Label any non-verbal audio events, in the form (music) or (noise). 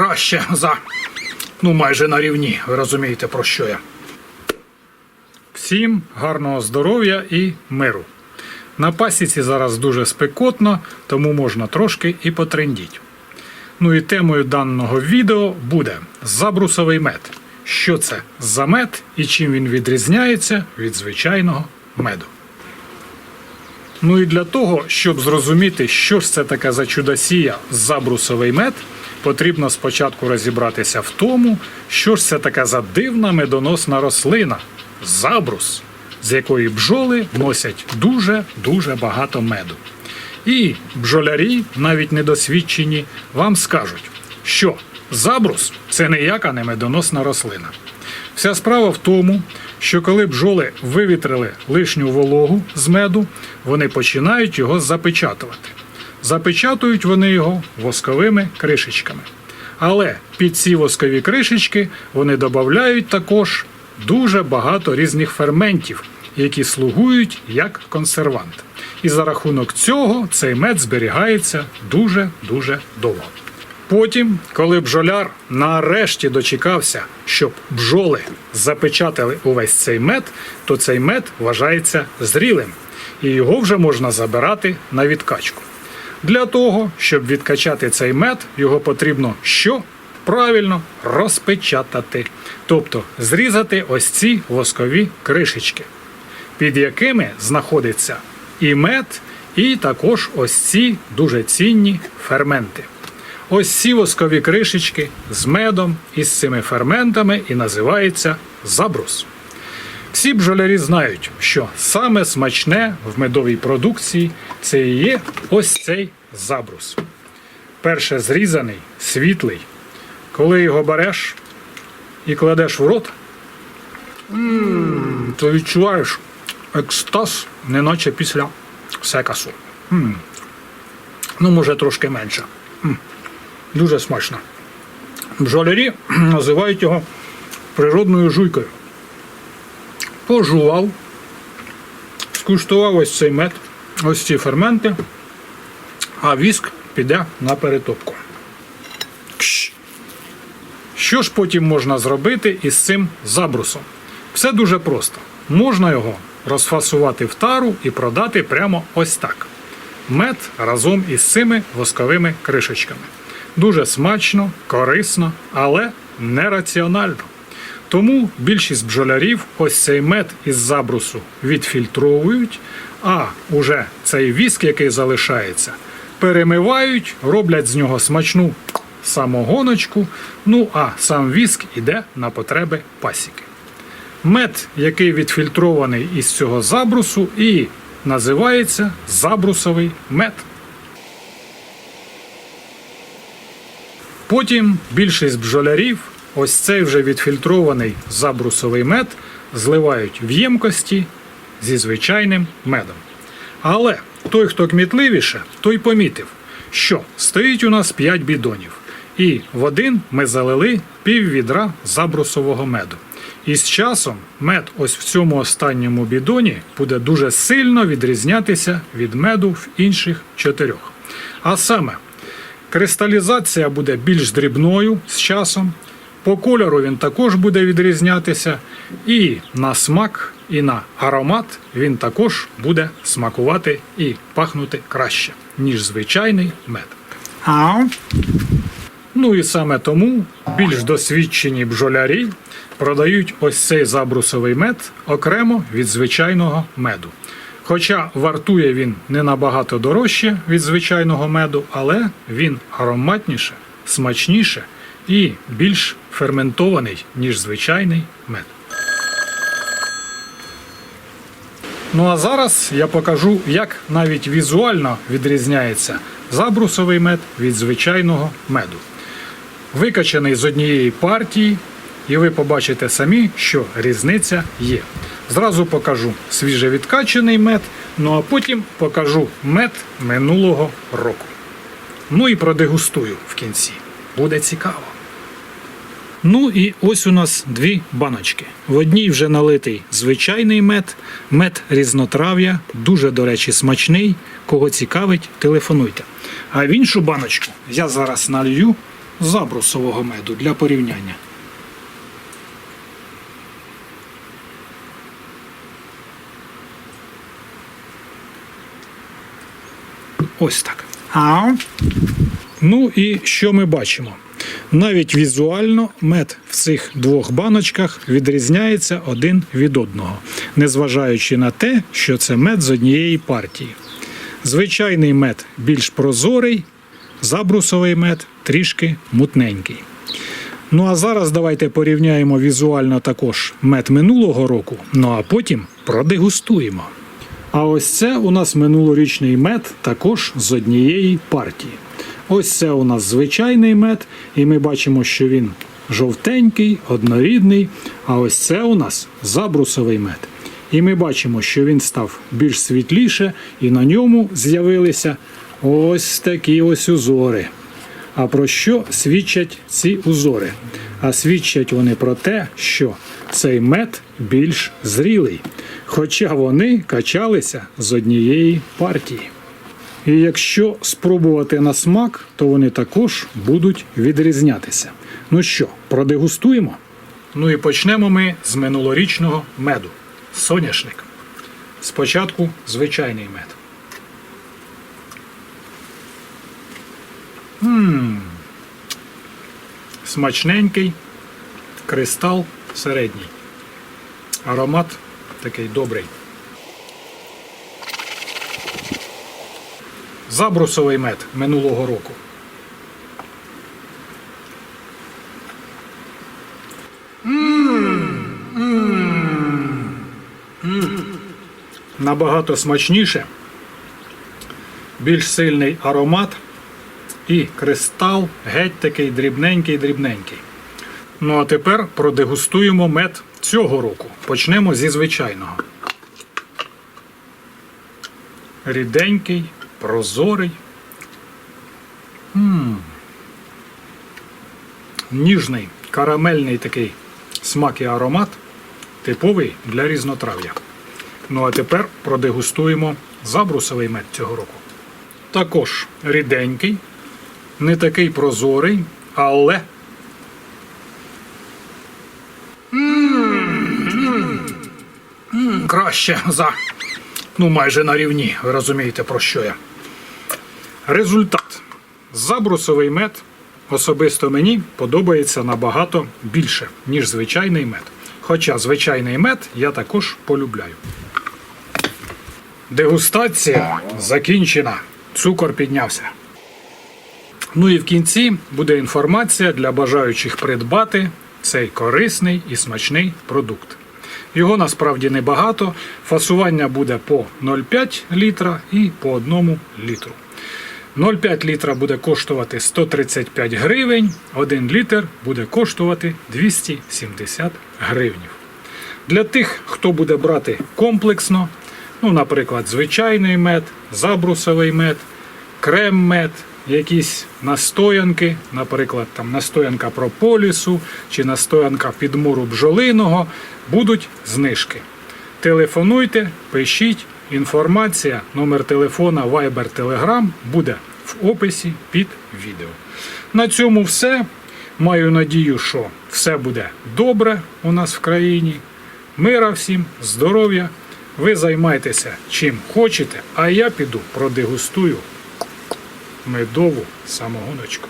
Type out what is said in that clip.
краще за ну майже на рівні. Ви розумієте про що я. Всім гарного здоров'я і миру. На пасіці зараз дуже спекотно, тому можна трошки і потрендіть. Ну і темою даного відео буде забрусовий мед. Що це за мед і чим він відрізняється від звичайного меду. Ну і для того, щоб зрозуміти, що ж це таке за чудосія забрусовий мед, потрібно спочатку розібратися в тому, що ж це таке за дивна медоносна рослина забрус, з якої бджоли носять дуже-дуже багато меду. І бджолярі, навіть недосвідчені, вам скажуть, що забрус це ніяка не медоносна рослина. Вся справа в тому, що коли бджоли вивітрили лишню вологу з меду, вони починають його запечатувати. Запечатують вони його восковими кришечками. Але під ці воскові кришечки вони додають також дуже багато різних ферментів, які слугують як консервант. І за рахунок цього цей мед зберігається дуже-дуже довго. Потім, коли бджоляр нарешті дочекався, щоб бджоли запечатали увесь цей мед, то цей мед вважається зрілим, і його вже можна забирати на відкачку. Для того, щоб відкачати цей мед, його потрібно що? Правильно розпечатати, тобто зрізати ось ці воскові кришечки, під якими знаходиться і мед, і також ось ці дуже цінні ферменти. Ось ці воскові кришечки з медом і з цими ферментами і називається забрус. Всі бджолярі знають, що саме смачне в медовій продукції це і є ось цей забрус. Перше зрізаний, світлий. Коли його береш і кладеш в рот, то відчуваєш екстаз, неначе після секасу. Ну, може, трошки менше. Дуже смачно. Бджолярі (clears throat) називають його природною жуйкою. Пожував, скуштував ось цей мед, ось ці ферменти, а віск піде на перетопку. Що ж потім можна зробити із цим забрусом? Все дуже просто. Можна його розфасувати в тару і продати прямо ось так. Мед разом із цими восковими кришечками. Дуже смачно, корисно, але нераціонально. Тому більшість бджолярів ось цей мед із забрусу відфільтровують, а уже цей віск, який залишається, перемивають, роблять з нього смачну самогоночку. Ну а сам віск іде на потреби пасіки. Мед, який відфільтрований із цього забрусу, і називається забрусовий мед. Потім більшість бджолярів ось цей вже відфільтрований забрусовий мед зливають в ємкості зі звичайним медом. Але той, хто кмітливіше, той помітив, що стоїть у нас 5 бідонів, і в один ми залили пів відра забрусового меду. І з часом мед ось в цьому останньому бідоні буде дуже сильно відрізнятися від меду в інших чотирьох. А саме, Кристалізація буде більш дрібною з часом. По кольору він також буде відрізнятися. І на смак, і на аромат він також буде смакувати і пахнути краще, ніж звичайний мед. Ну і саме тому більш досвідчені бджолярі продають ось цей забрусовий мед окремо від звичайного меду. Хоча вартує він не набагато дорожче від звичайного меду, але він ароматніше, смачніше і більш ферментований, ніж звичайний мед. Ну а зараз я покажу, як навіть візуально відрізняється забрусовий мед від звичайного меду. Викачаний з однієї партії, і ви побачите самі, що різниця є. Зразу покажу свіжевідкачаний мед, ну а потім покажу мед минулого року. Ну і продегустую в кінці. Буде цікаво. Ну і ось у нас дві баночки. В одній вже налитий звичайний мед, мед різнотрав'я, дуже, до речі, смачний. Кого цікавить, телефонуйте. А в іншу баночку я зараз налью забрусового меду для порівняння. Ось так. А. Ну і що ми бачимо? Навіть візуально мед в цих двох баночках відрізняється один від одного, незважаючи на те, що це мед з однієї партії. Звичайний мед більш прозорий, забрусовий мед трішки мутненький. Ну а зараз давайте порівняємо візуально також мед минулого року, ну а потім продегустуємо. А ось це у нас минулорічний мед також з однієї партії. Ось це у нас звичайний мед, і ми бачимо, що він жовтенький, однорідний. А ось це у нас забрусовий мед. І ми бачимо, що він став більш світліше, і на ньому з'явилися ось такі ось узори. А про що свідчать ці узори? А свідчать вони про те, що цей мед більш зрілий, хоча вони качалися з однієї партії. І якщо спробувати на смак, то вони також будуть відрізнятися. Ну що, продегустуємо? Ну і почнемо ми з минулорічного меду. Соняшник. Спочатку звичайний мед. Ммм. Смачненький, кристал середній. Аромат такий добрий. Забрусовий мед минулого року. Набагато смачніше, більш сильний аромат і кристал геть такий дрібненький-дрібненький. Ну а тепер продегустуємо мед цього року. Почнемо зі звичайного. Ріденький, прозорий. м Ніжний, карамельний такий смак і аромат, типовий для різнотрав'я. Ну а тепер продегустуємо забрусовий мед цього року. Також ріденький, не такий прозорий, але краще за ну майже на рівні. Ви розумієте про що я. Результат. Забрусовий мед особисто мені подобається набагато більше, ніж звичайний мед. Хоча звичайний мед я також полюбляю. Дегустація закінчена. Цукор піднявся. Ну і в кінці буде інформація для бажаючих придбати цей корисний і смачний продукт. Його насправді небагато. Фасування буде по 0,5 літра і по 1 літру. 0,5 літра буде коштувати 135 гривень, 1 літр буде коштувати 270 гривнів. Для тих, хто буде брати комплексно, ну, наприклад, звичайний мед, забрусовий мед, крем-мед, якісь настоянки, наприклад, там настоянка прополісу чи настоянка підмуру бджолиного, будуть знижки. Телефонуйте, пишіть. Інформація, номер телефона, Viber, Telegram буде в описі під відео. На цьому все. Маю надію, що все буде добре у нас в країні. Мира всім, здоров'я. Ви займайтеся чим хочете, а я піду продегустую медову самогоночку.